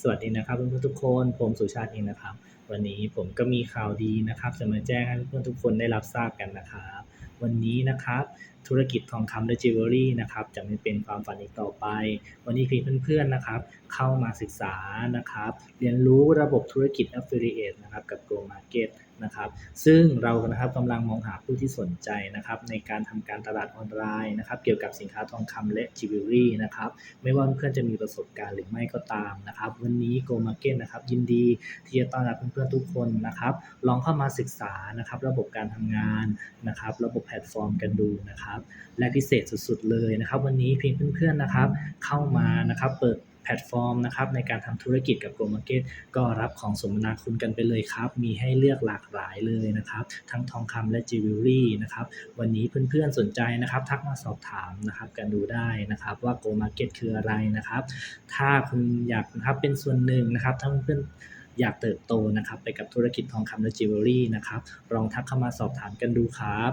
สวัสดีนะครับเพื่อนๆทุกคนผมสุชาติเองนะครับ วันนี้ผมก็มีข่าวดีนะครับจะมาแจ้งให้เพื่อนๆทุกคนได้รับทราบกันนะครับ วันนี้นะครับธุรกิจทองคำและจิวเวลรี่นะครับจะไม่เป็นความฝันอีกต่อไป วันนี้เพียงเพื่อนๆนะครับ เข้ามาศึกษานะครับ เรียนรู้ระบบธุรกิจ Affiliate นะครับกับ Go Market นะครับ ซึ่งเรานะครับกำลังมองหาผู้ที่สนใจนะครับ ในการทำการตลาดออนไลน์นะครับ เกี่ยวกับสินค้าทองคำและจิวเวลรี่นะครับ ไม่ว่าเพื่อนจะมีประสบการณ์หรือไม่ก็ตามนะครับ วันนี้ Go Market นะครับ ยินดีที่จะต้อนรับเพื่อนๆทุกคนนะครับ ลองเข้ามาศึกษานะครับ ระบบการทำงานนะครับ ระบบแพลตฟอร์มกันดูนะครับและพิเศษสุดๆเลยนะครับ วันนี้เพียงเพื่อนๆนะครับ เข้ามานะครับเปิดแพลตฟอร์มนะครับในการทำธุรกิจกับ Go Market ก็รับของสมนาคุณกันไปเลยครับ มีให้เลือกหลากหลายเลยนะครับ ทั้งทองคำและจิวเวลรี่นะครับวันนี้เพื่อนๆสนใจนะครับ ทักมาสอบถามนะครับกันดูได้นะครับว่า Go Market คืออะไรนะครับ ถ้าคุณอยากนะครับเป็นส่วนหนึ่งนะครับถ้าเพื่อนอยากเติบโตนะครับ ไปกับธุรกิจทองคำและจิวเวลรี่นะครับลองทักเข้ามาสอบถามกันดูครับ